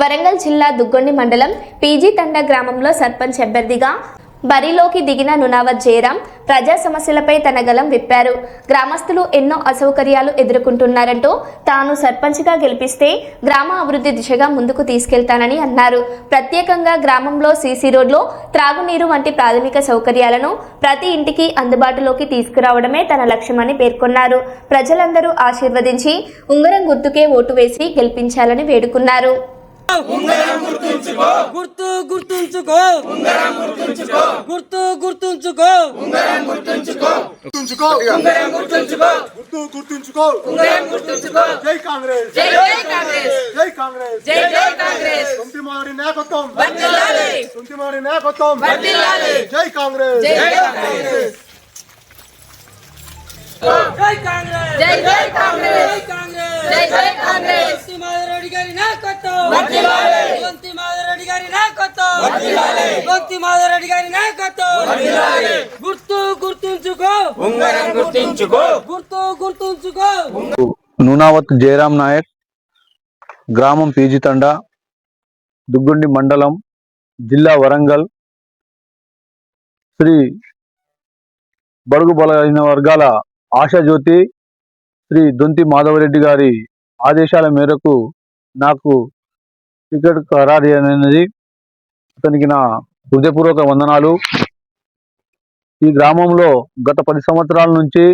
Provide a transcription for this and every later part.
వరంగల్ జిల్లా దుగ్గొండి మండలం పీజీ తండ గ్రామంలో సర్పంచ్ అభ్యర్థిగా బరిలోకి దిగిన నునావత్ జయరాం ప్రజా సమస్యలపై తన గలం విప్పారు. గ్రామస్తులు ఎన్నో అసౌకర్యాలు ఎదుర్కొంటున్నారంటూ తాను సర్పంచ్గా గెలిపిస్తే గ్రామ అభివృద్ధి దిశగా ముందుకు తీసుకెళ్తానని అన్నారు. ప్రత్యేకంగా గ్రామంలో సీసీ రోడ్లో త్రాగునీరు వంటి ప్రాథమిక సౌకర్యాలను ప్రతి ఇంటికి అందుబాటులోకి తీసుకురావడమే తన లక్ష్యమని పేర్కొన్నారు. ప్రజలందరూ ఆశీర్వదించి ఉంగరం గుర్తుకే ఓటు వేసి గెలిపించాలని వేడుకున్నారు. గుర్తు గుర్తుంచుకో. గుర్తు గుర్తుంచుకో. గుర్తుంచుకో. గుర్తు గుర్తుంచుకో. జై కాంగ్రెస్. జై కాంగ్రెస్. జై కాంగ్రెస్. జై జై కాంగ్రెస్. సొంతిమారి నాయకత్వం వర్ధిల్లాలి. సొంతిమారి నాయకత్వం వర్ధిల్లాలి. జై కాంగ్రెస్. జై కాంగ్రెస్. జై కాంగ్రెస్. జై జై కాంగ్రెస్ జై కాంగ్రెస్. జై జై కాంగ్రెస్. వంతి మాధవరెడ్డి గారి నాయకత్వం. వర్ధిల్లాలి వంతి మాధవరెడ్డి గారి నాయకత్వం. వర్ధిల్లాలి వంతి మాధవరెడ్డి గారి నాయకత్వం. వర్ధిల్లాలి గుర్తు గుర్తుంచుకో. ఉంగరం గుర్తుంచుకో. గుర్తు గుర్తుంచుకో. నూనావత్ జయరాం నాయక్ గ్రామం పీజితండ దుగ్గుండి మండలం జిల్లా వరంగల్ శ్రీ బడుగు బలైన వర్గాల ఆశాజ్యోతి శ్రీ దొంతి మాధవరెడ్డి గారి ఆదేశాల మేరకు నాకు టికెట్ ఖరారు అనేది అతనికి నా హృదయపూర్వక వందనాలు. ఈ గ్రామంలో గత పది సంవత్సరాల నుంచి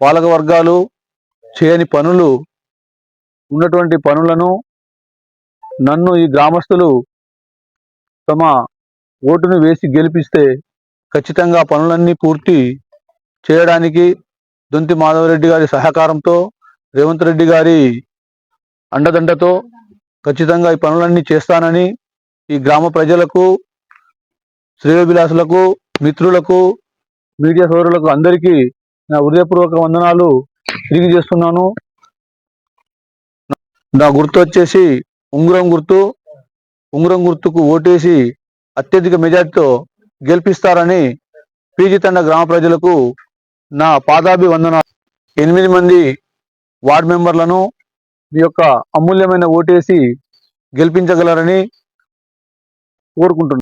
పాలక వర్గాలు చేయని పనులు ఉన్నటువంటి పనులను నన్ను ఈ గ్రామస్తులు తమ ఓటును వేసి గెలిపిస్తే ఖచ్చితంగా పనులన్నీ పూర్తి చేయడానికి దొంతి మాధవరెడ్డి గారి సహకారంతో రేవంత్ రెడ్డి గారి అండదండతో ఖచ్చితంగా ఈ పనులన్నీ చేస్తానని ఈ గ్రామ ప్రజలకు శ్రేయోభిలాసులకు మిత్రులకు మీడియా సోదరులకు అందరికీ నా హృదయపూర్వక వందనాలు తిరిగి చేస్తున్నాను నా గుర్తు వచ్చేసి ఉంగరం గుర్తు ఉంగరం గుర్తుకు ఓటేసి అత్యధిక మెజార్టీతో గెలిపిస్తారని పీజితండ గ్రామ ప్రజలకు నా పాదాభి వందనాలు ఎనిమిది మంది వార్డు మెంబర్లను మీ యొక్క అమూల్యమైన ఓటేసి గెలిపించగలరని కోరుకుంటున్నాను